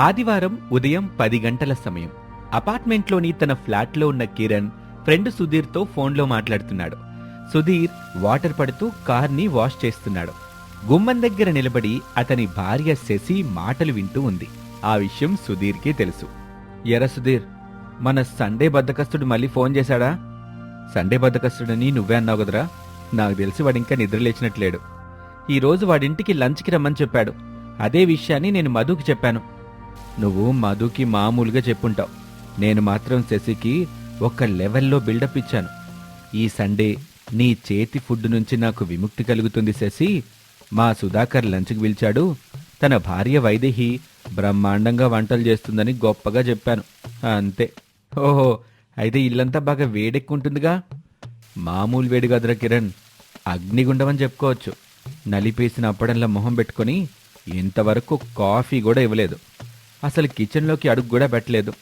ఆదివారం ఉదయం పది గంటల సమయం. అపార్ట్మెంట్లోని తన ఫ్లాట్లో ఉన్న కిరణ్ ఫ్రెండ్ సుధీర్తో ఫోన్లో మాట్లాడుతున్నాడు. సుధీర్ వాటర్ పడుతూ కార్ని వాష్ చేస్తున్నాడు. గుమ్మం దగ్గర నిలబడి అతని భార్య శశి మాటలు వింటూ ఉంది. ఆ విషయం సుధీర్కి తెలుసు. ఎర సుధీర్ మన సండే బద్దకస్తుడు మళ్ళీ ఫోన్ చేశాడా? సండే బద్దకస్తుడని నువ్వే అన్నావు కదరా? నాకు తెలిసి వాడింకా నిద్రలేచినట్లేడు ఈరోజు వాడింటికి లంచ్కి రమ్మని చెప్పాడు. అదే విషయాన్ని నేను మధుకి చెప్పాను. నువ్వు మధుకి మామూలుగా చెప్పుంటావు. నేను మాత్రం శశికి ఒక లెవెల్లో బిల్డప్ ఇచ్చాను. ఈ సండే నీ చేతి ఫుడ్ నుంచి నాకు విముక్తి కలుగుతుంది శశి. మా సుధాకర్ లంచ్కి పిలిచాడు. తన భార్య వైదేహి బ్రహ్మాండంగా వంటలు చేస్తుందని గొప్పగా చెప్పాను. అంతే. ఓహో అయితే ఇల్లంతా బాగా వేడెక్కుంటుందిగా. మామూలు వేడి కదరా కిరణ్. అగ్నిగుండమని చెప్పుకోవచ్చు. నలిపేసిన అప్పడంలో మొహం పెట్టుకొని ఇంతవరకు కాఫీ కూడా ఇవ్వలేదు. అసలు కిచెన్లోకి అడుగు కూడా పెట్టలేదు.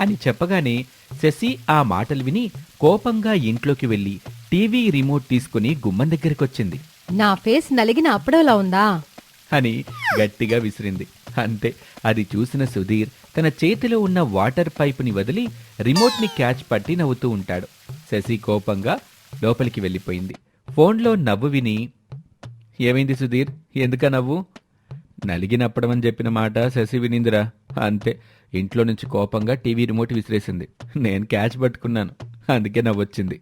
అని చెప్పగానే శశి ఆ మాటలు విని కోపంగా ఇంట్లోకి వెళ్ళి టీవీ రిమోట్ తీసుకుని గుమ్మం దగ్గరికి వచ్చింది నా ఫేస్ నలిగిన అప్పుడోలా ఉందా? అని గట్టిగా విసిరింది. అంతే అది చూసిన సుధీర్ తన చేతిలో ఉన్న వాటర్ పైపుని వదిలి రిమోట్ని క్యాచ్ పట్టి నవ్వుతూ ఉంటాడు. శశి కోపంగా లోపలికి వెళ్ళిపోయింది. ఫోన్లో నవ్వు విని ఏమైంది సుధీర్? ఎందుక నవ్వు? నలిగినప్పడమని చెప్పిన మాట శశి వినిందిరా. అంతే. ఇంట్లో నుంచి కోపంగా టీవీ రిమోట్ విసిరేసింది. నేను క్యాచ్ పట్టుకున్నాను. అందుకే నవ్వొచ్చింది.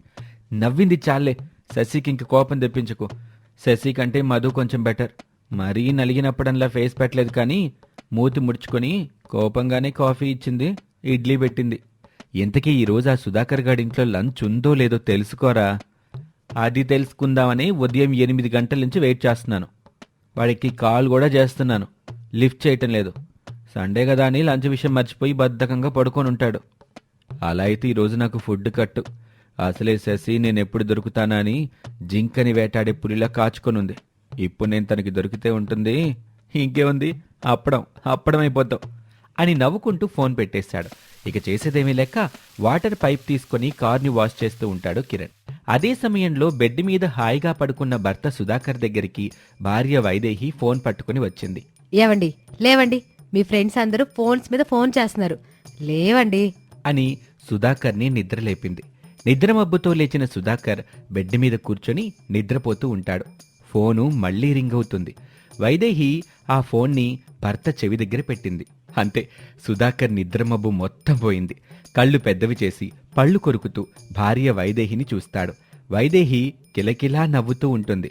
నవ్వింది చాలే. శశికి ఇంక కోపం తెప్పించకు. శశి కంటే మధు కొంచెం బెటర్. మరీ నలిగినప్పుడల్లా ఫేస్ పెట్టలేదు కానీ మూతి ముడుచుకొని కోపంగానే కాఫీ ఇచ్చింది ఇడ్లీ పెట్టింది. ఇంతకీ ఈరోజు ఆ సుధాకర్ గారి ఇంట్లో లంచ్ ఉందో లేదో తెలుసుకోరా? అది తెలుసుకుందామని ఉదయం ఎనిమిది గంటల నుంచి వెయిట్ చేస్తున్నాను. వాడికి కాల్ కూడా చేస్తున్నాను. లిఫ్ట్ చేయటం లేదు. సండే కదా అని లంచ్ విషయం మర్చిపోయి బద్ధకంగా పడుకొని ఉంటాడు. అలా అయితే ఈరోజు నాకు ఫుడ్ కట్టు. అసలే శశి నేను ఎప్పుడు దొరుకుతానా అని జింకని వేటాడే పులిలా కాచుకొనుంది. ఇప్పుడు నేను తనకి దొరికితే ఉంటుంది. ఇంకేముంది? అప్పడం అప్పడం అయిపోతాం అని నవ్వుకుంటూ ఫోన్ పెట్టేశాడు. ఇక చేసేదేమీ లెక్క వాటర్ పైప్ తీసుకొని కార్ని వాష్ చేస్తూ ఉంటాడు కిరణ్. అదే సమయంలో బెడ్ మీద హాయిగా పడుకున్న భర్త సుధాకర్ దగ్గరికి భార్య వైదేహి ఫోన్ పట్టుకుని వచ్చింది. ఏవండి? లేవండి. మీ ఫ్రెండ్స్ అందరూ ఫోన్స్ మీద ఫోన్ చేస్తున్నారు. లేవండి. అని సుధాకర్ని నిద్రలేపింది. నిద్రమబ్బుతో లేచిన సుధాకర్ బెడ్ మీద కూర్చొని నిద్రపోతూ ఉంటాడు. ఫోను మళ్ళీ రింగ్ అవుతుంది. వైదేహి ఆ ఫోన్ని భర్త చెవి దగ్గర పెట్టింది. అంతే సుధాకర్ నిద్రమబ్బు మొత్తం పోయింది. కళ్ళు పెద్దవి చేసి పళ్ళు కొరుకుతూ భార్య వైదేహిని చూస్తాడు. వైదేహి కిలకిలా నవ్వుతూ ఉంటుంది.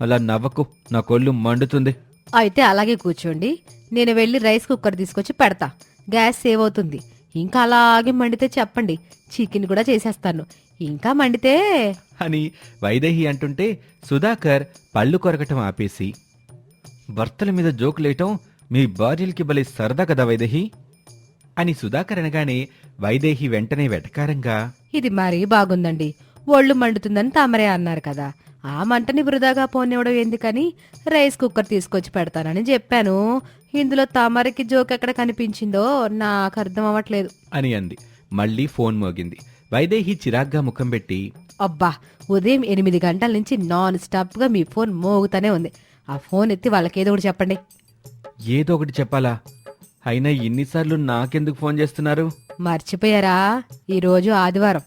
అలా నవ్వకు నా కొళ్ళు మండుతుంది. అయితే అలాగే కూర్చోండి. నేను వెళ్ళి రైస్ కుక్కర్ తీసుకొచ్చి పెడతా. గ్యాస్ సేవ్ అవుతుంది. ఇంకా అలాగే మండితే చెప్పండి. చికెన్ కూడా చేసేస్తాను. ఇంకా మండితే అని వైదేహి అంటుంటే సుధాకర్ పళ్ళు కొరకటం ఆపేసి భర్తల మీద జోకులేయటం మీ భార్యలకి భలే సరదా కదా వైదేహి? అని సుధాకర్ అనగానే వైదేహి వెంటనే వెటకారంగా ఇది మరీ బాగుందండి. ఒళ్ళు మండుతుందని తమరే అన్నారు కదా. ఆ మంటని వృధాగా పోనివ్వడం ఎందుకని? రైస్ కుక్కర్ తీసుకొచ్చి పెడతానని చెప్పాను. ఇందులో తమరికి జోక్ ఎక్కడ కనిపించిందో నాకు అర్థం అవ్వట్లేదు. అని అంది. మళ్ళీ ఫోన్ మోగింది. వైదేహి చిరాగ్గా ముఖం పెట్టి అబ్బా ఉదయం ఎనిమిది గంటల నుంచి నాన్ స్టాప్గా మీ ఫోన్ మోగుతానే ఉంది. ఆ ఫోన్ ఎత్తి వాళ్ళకేదో ఒకటి చెప్పండి. ఏదో ఒకటి చెప్పాలా? అయినా ఇన్నిసార్లు నాకెందుకు ఫోన్ చేస్తున్నారు? మర్చిపోయారా? ఈరోజు ఆదివారం.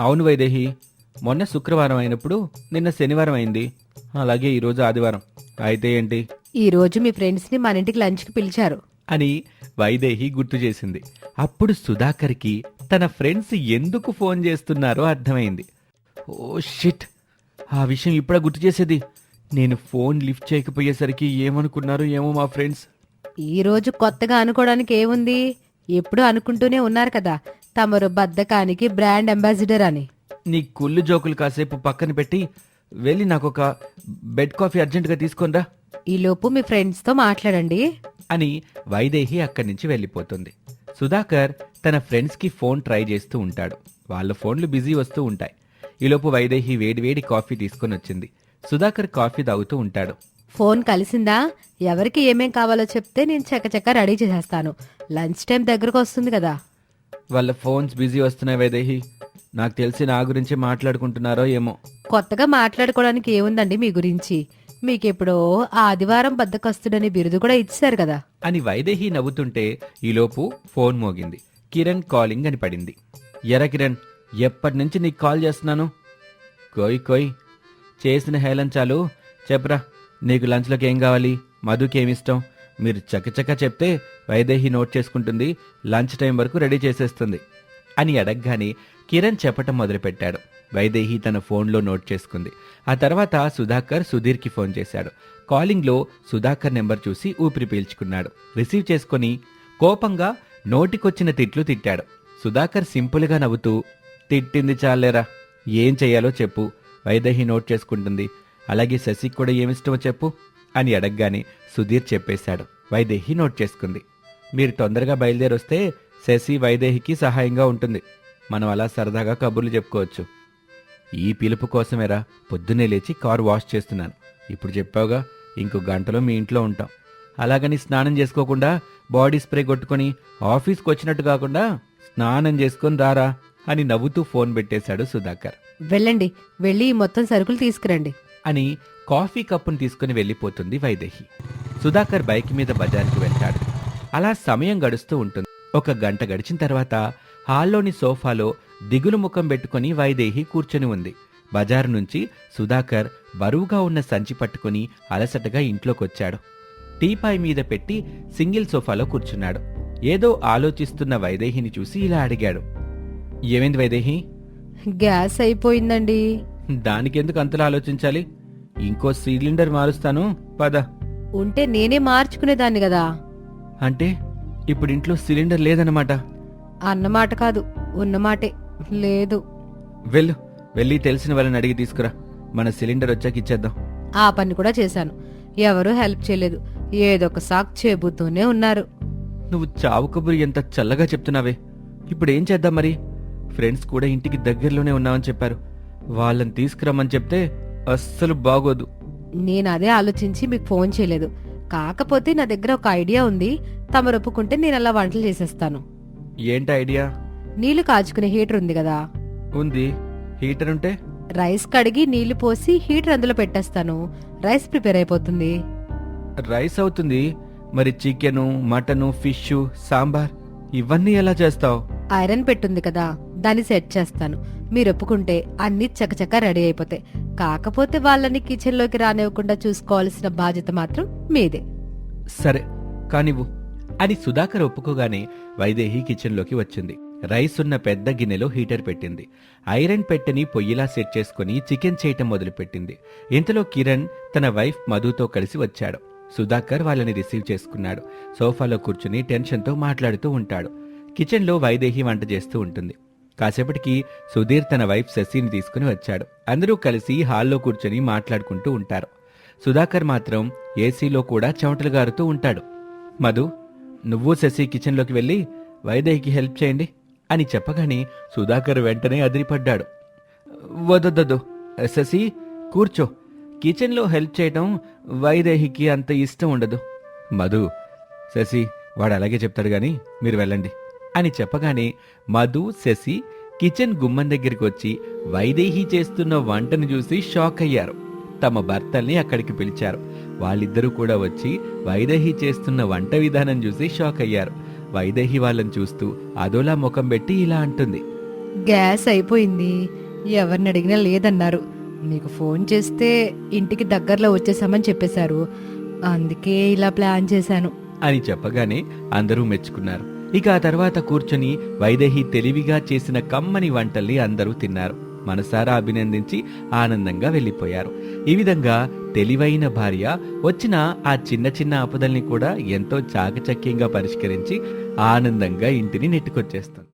అవును వైదేహి. మొన్న శుక్రవారం అయినప్పుడు నిన్న శనివారం అయింది. అలాగే ఈరోజు ఆదివారం. అయితే ఏంటి? ఈరోజు మీ ఫ్రెండ్స్ని మన ఇంటికి లంచ్కి పిలిచారు. అని వైదేహి గుర్తు చేసింది. అప్పుడు సుధాకర్కి తన ఫ్రెండ్స్ ఎందుకు ఫోన్ చేస్తున్నారో అర్థమైంది. Oh shit! ఆ విషయం ఇప్పుడే గుర్తు చేసేది. నేను ఫోన్ లిఫ్ట్ చేయకపోయేసరికి ఏమనుకున్నారు ఏమో మా ఫ్రెండ్స్. ఈరోజు కొత్తగా అనుకోవడానికి ఏముంది? ఎప్పుడూ అనుకుంటూనే ఉన్నారు కదా తమరు బద్దకానికి బ్రాండ్ అంబాసిడర్ అని. నీ కుళ్ళు జోకులు కాసేపు పక్కన పెట్టి వెళ్ళి నాకు ఒక బెడ్ కాఫీ అర్జెంటుగా తీసుకొనిరా. ఈలోపు మీ ఫ్రెండ్స్తో మాట్లాడండి. అని వైదేహి అక్కడి నుంచి వెళ్ళిపోతుంది. సుధాకర్ తన ఫ్రెండ్స్కి ఫోన్ ట్రై చేస్తూ ఉంటాడు. వాళ్ళ ఫోన్లు బిజీ వస్తూ ఉంటాయి. ఈలోపు వైదేహి వేడివేడి కాఫీ తీసుకొని వచ్చింది సుధాకర్ కాఫీ తాగుతూ ఉంటాడు. ఫోన్ కలిసిందా? ఎవరికి ఏమేం కావాలో చెప్తే నేను చకచక రెడీ చేసేస్తాను. లంచ్ టైం దగ్గరకు వస్తుంది కదా. వాళ్ళ ఫోన్స్ బిజీ వస్తున్నాయి వైదేహి. నాకు తెలిసి నా గురించి మాట్లాడుకుంటున్నారో ఏమో. కొత్తగా మాట్లాడుకోవడానికి ఏముందండి మీ గురించి? మీకెప్పుడో ఆదివారం బద్దకస్తుడని బిరుదు కూడా ఇచ్చారు కదా. అని వైదేహి నవ్వుతుంటే ఈలోపు ఫోన్ మోగింది. కిరణ్ కాలింగ్ అని పడింది. ఎరా కిరణ్ ఎప్పటి నుంచి నీకు కాల్ చేస్తున్నాను? కోయ్ కోయ్ చేసిన హేళన చాలు చెప్పరా? నీకు లంచ్లోకి ఏం కావాలి? మధుకి ఏమిష్టం మీరు చకచక చెప్తే వైదేహి నోట్ చేసుకుంటుంది లంచ్ టైం వరకు రెడీ చేసేస్తుంది అని అడగగానే కిరణ్ చెప్పటం మొదలుపెట్టాడు. వైదేహి తన ఫోన్లో నోట్ చేసుకుంది. ఆ తర్వాత సుధాకర్ సుధీర్కి ఫోన్ చేశాడు. కాలింగ్లో సుధాకర్ నెంబర్ చూసి ఊపిరి పీల్చుకున్నాడు. రిసీవ్ చేసుకుని కోపంగా నోటికొచ్చిన తిట్లు తిట్టాడు. సుధాకర్ సింపుల్గా నవ్వుతూ తిట్టింది చాలేరా? ఏం చెయ్యాలో చెప్పు. వైదేహి నోట్ చేసుకుంటుంది. అలాగే శశికి కూడా ఏమిష్టమో చెప్పు అని అడగగానే సుధీర్ చెప్పేశాడు. వైదేహి నోట్ చేసుకుంది. మీరు తొందరగా బయలుదేరొస్తే శశి వైదేహికి సహాయంగా ఉంటుంది. మనం అలా సరదాగా కబుర్లు చెప్పుకోవచ్చు. ఈ పిలుపు కోసమేరా పొద్దున్నే లేచి కారు వాష్ చేస్తున్నాను. ఇప్పుడు చెప్పావుగా ఇంకో గంటలో మీ ఇంట్లో ఉంటాం. అలాగని స్నానం చేసుకోకుండా బాడీ స్ప్రే కొట్టుకొని ఆఫీస్కి వచ్చినట్టు కాకుండా స్నానం చేసుకొని రారా అని నవ్వుతూ ఫోన్ పెట్టేశాడు సుధాకర్. వెళ్ళండి వెళ్ళి మొత్తం సరుకులు తీసుకురండి. అని కాఫీ కప్పును తీసుకుని వెళ్ళిపోతుంది వైదేహి. సుధాకర్ బైక్ మీద బజార్కి వెళ్తాడు. అలా సమయం గడుస్తూ ఉంటుంది. ఒక గంట గడిచిన తర్వాత హాల్లోని సోఫాలో దిగులు ముఖం పెట్టుకుని వైదేహి కూర్చొని ఉంది. బజారు నుంచి సుధాకర్ బరువుగా ఉన్న సంచి పట్టుకుని అలసటగా ఇంట్లోకొచ్చాడు. టీపాయ్ మీద పెట్టి సింగిల్ సోఫాలో కూర్చున్నాడు. ఏదో ఆలోచిస్తున్న వైదేహిని చూసి ఇలా అడిగాడు. ఏమైంది వైదేహి? గ్యాస్ అయిపోయిందండి. దానికెందుకు అంతలా ఆలోచించాలి? ఇంకో సిలిండర్ మారుస్తాను పద. ఉంటే నేనే మార్చుకునేదాన్ని కదా. అంటే ఇప్పుడు ఇంట్లో సిలిండర్ లేదన్నమాట. అన్నమాట కాదు ఉన్నమాటే లేదు. వెళ్ళు వెళ్ళి తెలిసిన వాళ్ళని అడిగి తీసుకురా. మన సిలిండర్ వచ్చాక ఇచ్చేద్దాం. ఆ పని కూడా చేశాను. ఎవరూ హెల్ప్ చేయలేదు. ఏదో ఒక సాక్ చెబుతూనే ఉన్నారు. నువ్వు చావు కబురు ఎంత చల్లగా చెప్తున్నావే. ఇప్పుడు ఏం చేద్దాం మరి? ఫ్రెండ్స్ కూడా ఇంటికి దగ్గరలోనే ఉన్నామని చెప్పారు. వాళ్ళని తీసుకురమ్మని చెప్తే అస్సలు బాగోదు. నేను అదే ఆలోచించి మీకు ఫోన్ చేయలేదు. కాకపోతే నా దగ్గర ఒక ఐడియా ఉంది. తమరు ఒప్పుకుంటే నేను అలా వంటలు చేసేస్తాను. ఏంటి ఐడియా? నీళ్ళు కాచుకునే హీటర్ ఉంది కదా. ఉంది. హీటర్ ఉంటే? రైస్ కడిగి నీళ్ళు పోసి హీటర్ అందులో పెట్టేస్తాను. రైస్ ప్రిపేర్ అయిపోతుంది. రైస్ అవుతుంది. మరి చికెను మటను ఫిష్ సాంబార్ ఇవన్నీ ఎలా చేస్తావు? ఐరన్ పెట్టుంది కదా. దాన్ని సెట్ చేస్తాను. మీరు ఒప్పుకుంటే అన్ని చకచక రెడీ అయిపోతాయి. కాకపోతే వాళ్ళని కిచెన్లోకి రానివ్వకుండా చూసుకోవాల్సిన బాధ్యత మాత్రం మీదే. సరే కానివ్వు. అని సుధాకర్ ఒప్పుకోగానే వైదేహి కిచెన్లోకి వచ్చింది. రైస్ ఉన్న పెద్ద గిన్నెలో హీటర్ పెట్టింది. ఐరన్ పెట్టెని పొయ్యిలా సెట్ చేసుకుని చికెన్ చేయటం మొదలుపెట్టింది. ఇంతలో కిరణ్ తన వైఫ్ మధుతో కలిసి వచ్చాడు. సుధాకర్ వాళ్ళని రిసీవ్ చేసుకున్నాడు. సోఫాలో కూర్చుని టెన్షన్తో మాట్లాడుతూ ఉంటాడు. కిచెన్లో వైదేహి వంట చేస్తూ ఉంటుంది. కాసేపటికి సుధీర్ తన వైఫ్ శశిని తీసుకుని వచ్చాడు. అందరూ కలిసి హాల్లో కూర్చొని మాట్లాడుకుంటూ ఉంటారు. సుధాకర్ మాత్రం ఏసీలో కూడా చెమటలు గారుతూ ఉంటాడు. మధు నువ్వు శశి కిచెన్లోకి వెళ్ళి వైదేహికి హెల్ప్ చేయండి అని చెప్పగానే సుధాకర్ వెంటనే అదిరిపడ్డాడు. వదొద్దొద్దు శశి కూర్చో. కిచెన్లో హెల్ప్ చేయటం వైదేహికి అంత ఇష్టం ఉండదు. మధు శశి వాడు అలాగే చెప్తాడు కానీ మీరు వెళ్ళండి. అని చెప్పగానే మధు శశి కిచెన్ గుమ్మం దగ్గరికి వచ్చి వైదేహి చేస్తున్న వంటను చూసి షాక్ అయ్యారు. తమ భర్తల్ని అక్కడికి పిలిచారు. వాళ్ళిద్దరూ కూడా వచ్చి వైదేహి చేస్తున్న వంట విధానం చూసి షాక్ అయ్యారు. వైదేహి వాళ్ళని చూస్తూ అదోలా ముఖం పెట్టి ఇలా అంటుంది. గ్యాస్ అయిపోయింది. ఎవరిని అడిగినా లేదన్నారు. మీకు ఫోన్ చేస్తే ఇంటికి దగ్గరలో వచ్చేసామని చెప్పేశారు. అందుకే ఇలా ప్లాన్ చేశాను. అని చెప్పగానే అందరూ మెచ్చుకున్నారు. ఇక ఆ తర్వాత కూర్చుని వైదేహి తెలివిగా చేసిన కమ్మని వంటల్ని అందరూ తిన్నారు. మనసారా అభినందించి ఆనందంగా వెళ్ళిపోయారు. ఈ విధంగా తెలివైన భార్య వచ్చిన ఆ చిన్న చిన్న ఆపదల్ని కూడా ఎంతో చాకచక్యంగా పరిష్కరించి ఆనందంగా ఇంటిని నెట్టుకొచ్చేస్తుంది.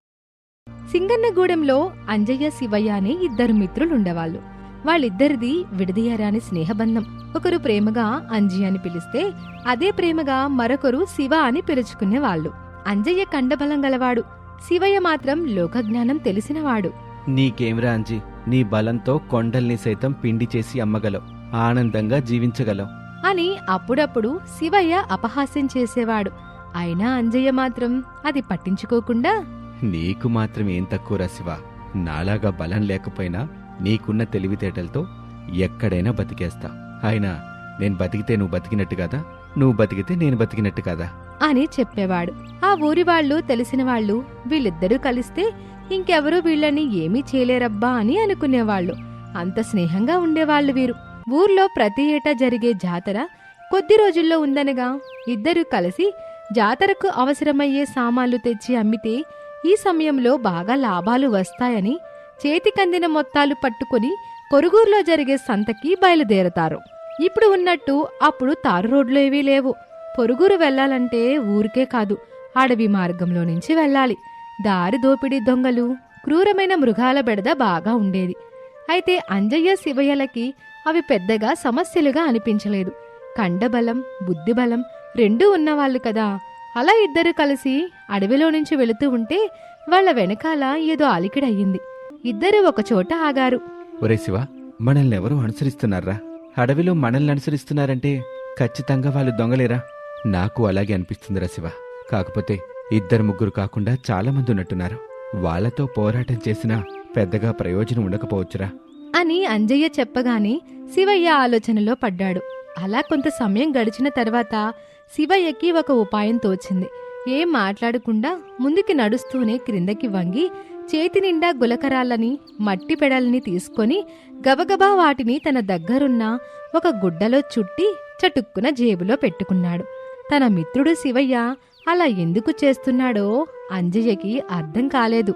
సింగన్నగూడెంలో అంజయ్య శివయ్య అనే ఇద్దరు మిత్రులుండేవాళ్ళు. వాళ్ళిద్దరిది విడదీయరాని స్నేహబంధం. ఒకరు ప్రేమగా అంజి అని పిలిస్తే అదే ప్రేమగా మరొకరు శివ అని పిలుచుకునేవాళ్ళు. అంజయ్య కండబలం గలవాడు. శివయ్య మాత్రం లోకజ్ఞానం తెలిసినవాడు. నీకేమిరా అంజి? నీ బలంతో కొండల్ని సైతం పిండి చేసి అమ్మగలవు. ఆనందంగా జీవించగలవు. అని అప్పుడప్పుడు శివయ్య అపహాస్యం చేసేవాడు. అయినా అంజయ్య మాత్రం అది పట్టించుకోకుండా? నీకు మాత్రం ఏం తక్కువ శివ? నాలాగా బలం లేకపోయినా నీకున్న తెలివితేటలతో ఎక్కడైనా బతికేస్తా. అయినా నేను బతికితే నువ్వు బతికినట్టు కదా? నువ్వు బతికితే నేను బతికినట్టు కదా? అని చెప్పేవాడు. ఆ ఊరి వాళ్ళు తెలిసిన వాళ్ళు వీళ్ళిద్దరూ కలిస్తే ఇంకెవరూ వీళ్ళని ఏమీ చేయలేరబ్బా అని అనుకునేవాళ్ళు. అంత స్నేహంగా ఉండేవాళ్ళు వీరు. ఊర్లో ప్రతి ఏటా జరిగే జాతర కొద్ది రోజుల్లో ఉందనగా ఇద్దరూ కలిసి జాతరకు అవసరమయ్యే సామాన్లు తెచ్చి అమ్మితే ఈ సమయంలో బాగా లాభాలు వస్తాయని చేతికందిన మొత్తాలు పట్టుకొని పొరుగుర్లో జరిగే సంతకి బయలుదేరతారు. ఇప్పుడు ఉన్నట్టు అప్పుడు తారు రోడ్లు ఏవీ లేవు. పొరుగురు వెళ్ళాలంటే ఊరికే కాదు అడవి మార్గంలో నుంచి వెళ్ళాలి. దారి దోపిడీ దొంగలు క్రూరమైన మృగాల బెడద బాగా ఉండేది. అయితే అంజయ్య శివయ్యలకి అవి పెద్దగా సమస్యలుగా అనిపించలేదు. కండబలం బుద్ధిబలం రెండూ ఉన్నవాళ్ళు కదా. అలా ఇద్దరు కలిసి అడవిలో నుంచి వెళుతూ ఉంటే వాళ్ళ వెనకాల ఏదో అలికిడయ్యింది. ఇద్దరు ఒకచోట ఆగారు. ఒరే శివ మనల్ని ఎవరు అనుసరిస్తున్నారా? అడవిలో మనల్ని అనుసరిస్తున్నారంటే ఖచ్చితంగా వాళ్ళు దొంగలేరా? నాకు అలాగే అనిపిస్తుందిరా శివ. కాకపోతే ఇద్దరు ముగ్గురు కాకుండా చాలా మంది ఉన్నట్టున్నారు. వాళ్ళతో పోరాటం చేసినా పెద్దగా ప్రయోజనం ఉండకపోవచ్చురా. అని అంజయ్య చెప్పగానే శివయ్య ఆలోచనలో పడ్డాడు. అలా కొంత సమయం గడిచిన తర్వాత శివయ్యకి ఒక ఉపాయం తోచింది. ఏం మాట్లాడకుండా ముందుకి నడుస్తూనే క్రిందకి వంగి చేతి నిండా గులకరాలని మట్టి పెడల్ని తీసుకొని గబగబా వాటిని తన దగ్గరున్న ఒక గుడ్డలో చుట్టి చటుక్కున జేబులో పెట్టుకున్నాడు. తన మిత్రుడు శివయ్య అలా ఎందుకు చేస్తున్నాడో అంజయ్యకి అర్థం కాలేదు.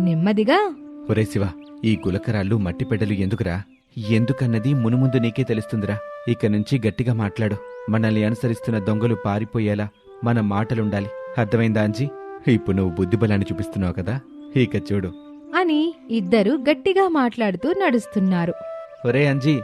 నెమ్మదిగా ఒరే శివ ఈ గులకరాళ్ళు మట్టి పెడలు ఎందుకురా? ఎందుకన్నది మునుముందు నీకే తెలుస్తుందిరా. ఇక నుంచి గట్టిగా మాట్లాడు. మనల్ని అనుసరిస్తున్న దొంగలు పారిపోయేలా మన మాటలుండాలి. అర్థమైందా అంజీ? ఇప్పుడు నువ్వు బుద్ధిబలాన్ని చూపిస్తున్నావు కదా. ఇక చూడు. అని ఇద్దరు గట్టిగా మాట్లాడుతూ నడుస్తున్నారు. ఒరే అంజీ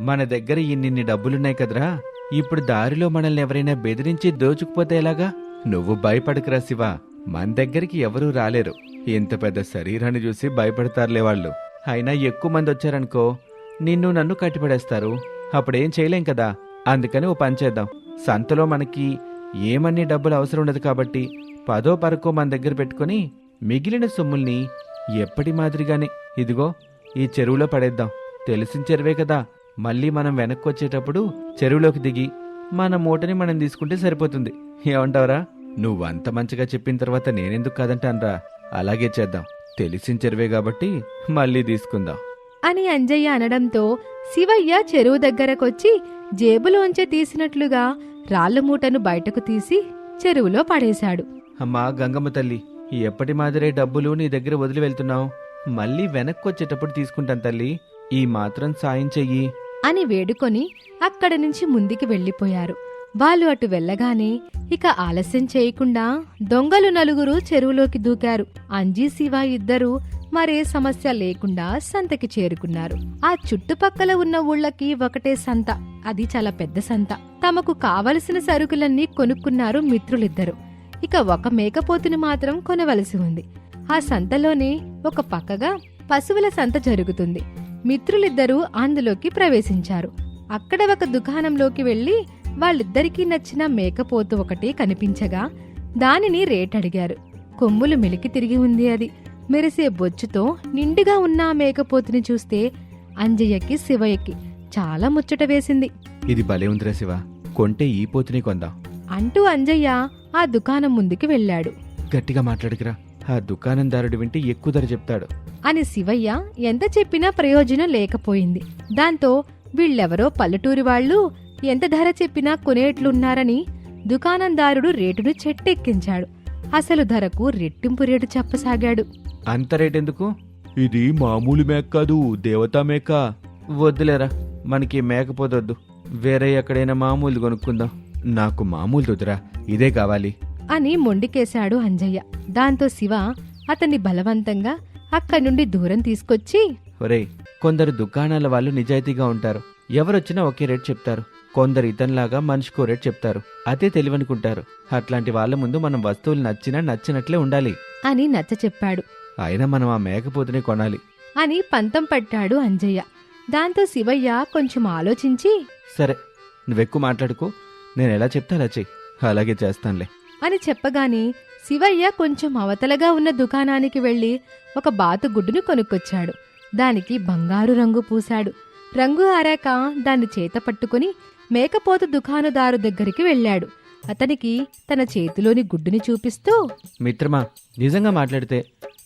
మన దగ్గర ఇన్నిన్ని డబ్బులున్నాయి కదరా? ఇప్పుడు దారిలో మనల్ని ఎవరైనా బెదిరించి దోచుకుపోతే ఎలాగా? నువ్వు భయపడకురా శివ. మన దగ్గరికి ఎవరూ రాలేరు. ఇంత పెద్ద శరీరాన్ని చూసి భయపడతారులే వాళ్ళు. అయినా ఎక్కువ మంది వచ్చారనుకో నిన్ను నన్ను కట్టిపడేస్తారు. అప్పుడేం చేయలేం కదా. అందుకని ఓ పని చేద్దాం. సంతలో మనకి ఏమన్ని డబ్బులు అవసరం ఉండదు కాబట్టి పదో పరకో మన దగ్గర పెట్టుకొని మిగిలిన సొమ్ముల్ని ఎప్పటి మాదిరిగానే ఇదిగో ఈ చెరువులో పడేద్దాం. తెలిసిన చెరువే కదా. మళ్ళీ మనం వెనక్కి వచ్చేటప్పుడు చెరువులోకి దిగి మన మూటని మనం తీసుకుంటే సరిపోతుంది. ఏమంటావరా? నువ్వు అంత మంచిగా చెప్పిన తర్వాత నేనెందుకు కాదంటానరా? అలాగే చేద్దాం. తెలిసిన చెరువే కాబట్టి మళ్ళీ తీసుకుందాం. అని అంజయ్య అనడంతో శివయ్య చెరువు దగ్గరకొచ్చి జేబులోంచే తీసినట్లుగా రాళ్ళ మూటను బయటకు తీసి చెరువులో పడేశాడు. అమ్మా గంగమ్మ తల్లి ఎప్పటి మాదిరే డబ్బులు నీ దగ్గర వదిలి వెళ్తున్నావు? మళ్ళీ వెనక్కి వచ్చేటప్పుడు తీసుకుంటాను తల్లి. ఈ మాత్రం సాయం చెయ్యి. అని వేడుకొని అక్కడి నుంచి ముందుకి వెళ్ళిపోయారు. వాళ్ళు అటు వెళ్ళగానే ఇక ఆలస్యం చేయకుండా దొంగలు నలుగురు చెరువులోకి దూకారు. అంజీ శివ ఇద్దరు మరే సమస్య లేకుండా సంతకి చేరుకున్నారు. ఆ చుట్టుపక్కల ఉన్న ఊళ్ళకి ఒకటే సంత. అది చాలా పెద్ద సంత. తమకు కావలసిన సరుకులన్నీ కొనుక్కున్నారు మిత్రులిద్దరు. ఇక ఒక మేకపోతుని మాత్రం కొనవలసి ఉంది. ఆ సంతలోనే ఒక పక్కగా పశువుల సంత జరుగుతుంది. మిత్రులిద్దరూ అందులోకి ప్రవేశించారు. అక్కడ ఒక దుకాణంలోకి వెళ్ళి వాళ్ళిద్దరికీ నచ్చిన మేకపోతు ఒకటి కనిపించగా దానిని రేట్ అడిగారు కొమ్ములు మెలికి తిరిగి ఉంది అది. మెరిసే బొచ్చుతో నిండుగా ఉన్న ఆ మేకపోతుని చూస్తే అంజయ్యకి శివయ్యకి చాలా ముచ్చట వేసింది. ఇది భలే ఉందిరా శివ. కొంటే ఈ పోతుని కొందాం. అంటూ అంజయ్య ఆ దుకాణం ముందుకి వెళ్ళాడు. గట్టిగా మాట్లాడుకురా. ఆ దుకాణందారుడు వింటే ఎక్కువ ధర చెప్తాడు. అని శివయ్య ఎంత చెప్పినా ప్రయోజనం లేకపోయింది. దాంతో వీళ్ళెవరో పల్లెటూరి వాళ్ళు ఎంత ధర చెప్పినా కొనేట్లున్నారని దుకాణందారుడు రేటును చెట్టెక్కించాడు. అసలు ధరకు రెట్టింపు రేటు చెప్పసాగాడు. అంత రేట్ ఎందుకు ఇది మామూలు మేక కాదు దేవతా మేక. వద్దులేరా మనకి మేకపోదొద్దు వేరే ఎక్కడైనా మామూలు కొనుక్కుందాం. నాకు మామూలు వద్దురా ఇదే కావాలి. అని మొండికేశాడు అంజయ్య. దాంతో శివ అతన్ని బలవంతంగా అక్కడి నుండి దూరం తీసుకొచ్చి ఒరేయ్ కొందరు దుకాణాల వాళ్ళు నిజాయితీగా ఉంటారు. ఎవరొచ్చినా ఒకే రేట్ చెప్తారు. కొందరు ఇతనిలాగా మనిషికో రేట్ చెప్తారు. అదే తెలివనుకుంటారు. అట్లాంటి వాళ్ళ ముందు మనం వస్తువులు నచ్చినా నచ్చినట్లే ఉండాలి. అని నచ్చ చెప్పాడు. అయినా మనం ఆ మేకపోతునే కొనాలి. అని పంతం పట్టాడు అంజయ్య. దాంతో శివయ్య కొంచెం ఆలోచించి సరే నువ్వెక్కువ మాట్లాడుకో. నేను ఎలా చెప్తా అలా చెయ్యి అలాగే చేస్తానులే. అని చెప్పగానే శివయ్య కొంచెం అవతలగా ఉన్న దుకాణానికి వెళ్ళి ఒక బాతుగుడ్డును కొనుక్కొచ్చాడు. దానికి బంగారు రంగు పూశాడు. రంగు ఆరాక దాన్ని చేత పట్టుకుని మేకపోత దుకాణదారు దగ్గరికి వెళ్ళాడు. అతనికి తన చేతిలోని గుడ్డుని చూపిస్తూ మిత్రమా నిజంగా మాట్లాడితే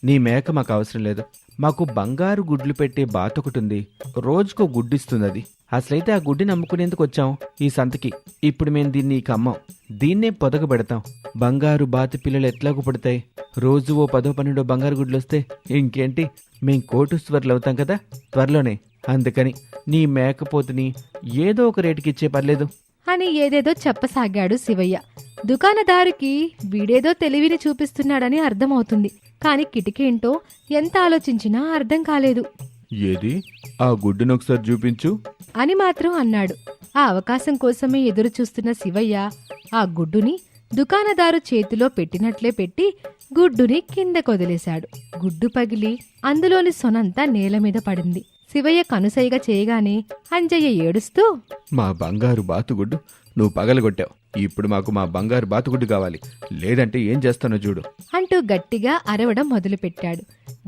నీ మేక మాకు అవసరం లేదు. మాకు బంగారు గుడ్లు పెట్టే బాత ఒకటి ఉంది రోజుకో గుడ్డు ఇస్తుంది అది అసలైతే ఆ గుడ్డిని అమ్ముకునేందుకు వచ్చాం ఈ సంతకి. ఇప్పుడు మేము దీన్ని నీకు అమ్మాం. దీన్నే పొదగబెడతాం బంగారు బాత పిల్లలు ఎట్లాగూ పడతాయి? రోజు ఓ పదో పన్నెండో బంగారు గుడ్లు వస్తే ఇంకేంటి? మేం కోటుస్వర్లు అవుతాం కదా? త్వరలోనే. అందుకని నీ మేకపోతుని ఏదో ఒక రేటుకి ఇచ్చే పర్లేదు. అని ఏదేదో చెప్పసాగాడు శివయ్య. దుకాణదారుకి వీడేదో తెలివిని చూపిస్తున్నాడని అర్థమవుతుంది. కాని కిటికేంటో ఎంత ఆలోచించినా అర్థం కాలేదు. ఏది? ఆ గుడ్డును ఒకసారి చూపించు. అని మాత్రం అన్నాడు. ఆ అవకాశం కోసమే ఎదురు చూస్తున్న శివయ్య ఆ గుడ్డుని దుకాణదారు చేతిలో పెట్టినట్లే పెట్టి గుడ్డుని కిందకు వదిలేశాడు గుడ్డు పగిలి అందులోని సొనంతా నేల మీద పడింది. శివయ్య కనుసైగ చేయగానే అంజయ్య ఏడుస్తూ మా బంగారు బాతుగుడ్డు నువ్వు పగలగొట్టావు. ఇప్పుడు మాకు మా బంగారు బాతుగుడ్డు కావాలి. లేదంటే ఏం చేస్తానో చూడు. అంటూ గట్టిగా అరవడం మొదలుపెట్టాడు.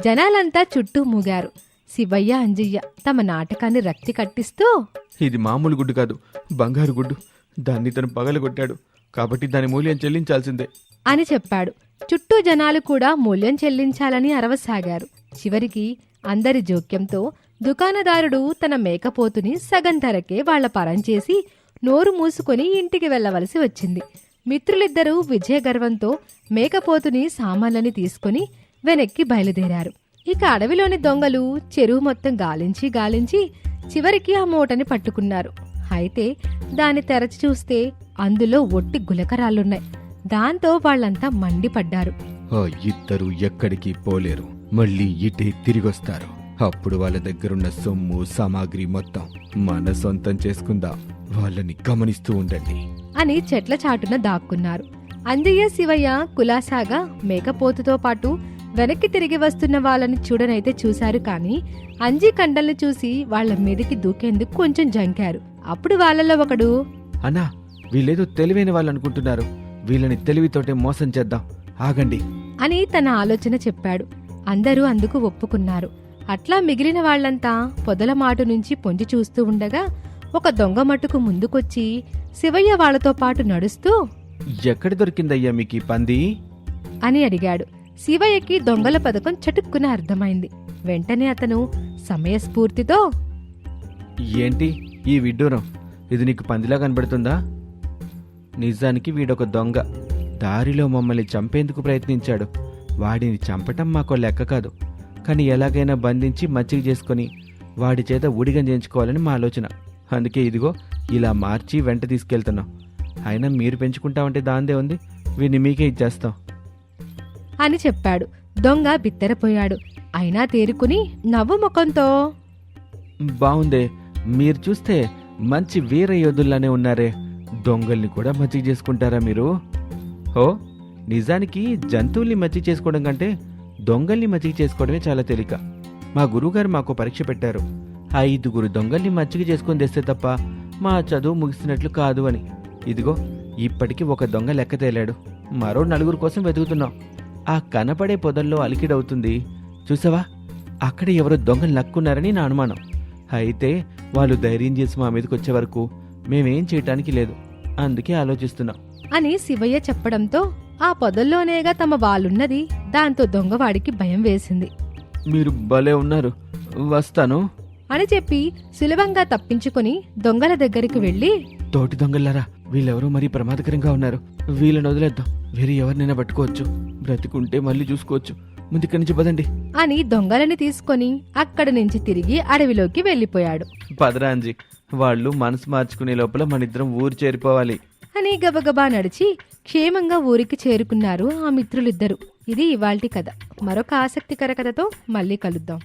జనాలంతా చుట్టూ మూగారు. శివయ్య అంజయ్య తమ నాటకాన్ని రక్తి కట్టిస్తూ ఇది మామూలు గుడ్డు కాదు. బంగారు గుడ్డు. దాన్ని తను పగలగొట్టాడు. కాబట్టి దాని మూల్యం చెల్లించాల్సిందే. అని చెప్పాడు. చుట్టూ జనాలు కూడా మూల్యం చెల్లించాలని అరవసాగారు. చివరికి అందరి జోక్యంతో దుకాణదారుడు తన మేకపోతుని సగం ధరకే వాళ్ళ పరం చేసి నోరు మూసుకొని ఇంటికి వెళ్ళవలసి వచ్చింది. మిత్రులిద్దరూ విజయగర్వంతో మేకపోతుని సామాన్లని తీసుకొని వెనక్కి బయలుదేరారు. ఇక అడవిలోని దొంగలు చెరువు మొత్తం గాలించి గాలించి చివరికి ఆ మూటని పట్టుకున్నారు. అయితే దాన్ని తెరచి చూస్తే అందులో ఒట్టి గులకరాళ్ళున్నాయి దాంతో వాళ్ళంతా మండిపడ్డారు. ఆ ఇద్దరు ఎక్కడికి పోలేరు. మళ్ళీ ఇటే తిరిగొస్తారు. అప్పుడు వాళ్ళ దగ్గరున్న సొమ్ము సామాగ్రి మొత్తం మన సొంతం చేసుకుందాం. వాళ్ళని గమనిస్తూ ఉండండి. అని చెట్ల చాటున దాక్కున్నారు. అంజయ్య శివయ్య కులాసాగా మేకపోతుతో పాటు వెనక్కి తిరిగి వస్తున్న వాళ్ళని చూడనైతే చూశారు కానీ అంజీ కండల్ని చూసి వాళ్ళ మీదకి దూకేందుకు కొంచెం జంకారు. అప్పుడు వాళ్ళలో ఒకడు అన్నా వీళ్ళేదో తెలివైన వాళ్ళు అనుకుంటున్నారు. వీళ్ళని తెలివితోటే మోసం చేద్దాం. ఆగండి. అని తన ఆలోచన చెప్పాడు. అందరూ అందుకు ఒప్పుకున్నారు. అట్లా మిగిలిన వాళ్ళంతా పొదల మాటు నుంచి పొంచి చూస్తూ ఉండగా ఒక దొంగ మట్టుకు ముందుకొచ్చి శివయ్య వాళ్ళతో పాటు నడుస్తూ ఎక్కడ దొరికిందయ్యా మీకు ఈ పంది? అని అడిగాడు. శివయ్యకి దొంగల పథకం చటుక్కున అర్థమైంది. వెంటనే అతను సమయస్ఫూర్తితో ఏంటి ఈ విడ్డూరం? ఇది నీకు పందిలా కనబడుతుందా? నిజానికి వీడొక దొంగ. దారిలో మమ్మల్ని చంపేందుకు ప్రయత్నించాడు. వాడిని చంపటం మాకో లెక్క కాదు. కానీ ఎలాగైనా బంధించి మచ్చిక చేసుకొని వాడి చేత ఊడిగం చేయించుకోవాలని మా ఆలోచన. అందుకే ఇదిగో ఇలా మార్చి వెంట తీసుకెళ్తున్నాం. అయినా మీరు పెంచుకుంటామంటే దాందే ఉంది. వీడిని మీకే ఇచ్చేస్తాం. అని చెప్పాడు. దొంగ బిత్తరపోయాడు. అయినా తేరుకుని నవ్వు ముఖంతో బాగుందే మీరు చూస్తే మంచి వీర యోధుల్లానే ఉన్నారే. దొంగల్ని కూడా మచ్చి చేసుకుంటారా మీరు? ఓ నిజానికి జంతువుల్ని మచ్చి చేసుకోవడం కంటే దొంగల్ని మచ్చిక చేసుకోవడమే చాలా తేలిక. మా గురువుగారు మాకు పరీక్ష పెట్టారు. ఐదుగురు దొంగల్ని మచ్చిక చేసుకొని తెస్తే తప్ప మా చదువు ముగిసినట్లు కాదు అని. ఇదిగో ఇప్పటికీ ఒక దొంగ లెక్క తేలాడు. మరో నలుగురు కోసం వెతుకుతున్నాం. ఆ కనపడే పొదల్లో అలికిడవుతుంది. చూసావా? అక్కడ ఎవరో దొంగలు నక్కున్నారని నా అనుమానం. అయితే వాళ్ళు ధైర్యం చేసి మా మీదకి వచ్చే వరకు మేమేం చేయటానికి లేదు. అందుకే ఆలోచిస్తున్నాం. అని శివయ్య చెప్పడంతో ఆ పొదల్లోనేగా తమ వాళ్ళున్నది దాంతో దొంగవాడికి భయం వేసింది. మీరు భలే ఉన్నారు. వస్తాను. అని చెప్పి సులభంగా తప్పించుకొని దొంగల దగ్గరికి వెళ్ళి తోటి దొంగలారా వీళ్ళెవరో మరీ ప్రమాదకరంగా ఉన్నారు. వీళ్ళని వదిలేద్దాం. వేరే ఎవరినైనా పట్టుకోవచ్చు. బ్రతికుంటే మళ్ళీ చూసుకోవచ్చు. ముందుక్కడి నుంచి పదండి. అని దొంగలని తీసుకొని అక్కడి నుంచి తిరిగి అడవిలోకి వెళ్ళిపోయాడు పదరాంజీ వాళ్ళు మనసు మార్చుకునే లోపల మన ఇద్దరం ఊరు చేరిపోవాలి. అని గబగబా నడిచి క్షేమంగా ఊరికి చేరుకున్నారు ఆ మిత్రులిద్దరూ. ఇది ఇవాల్టి కథ. మరొక ఆసక్తికర కథతో మళ్ళీ కలుద్దాం.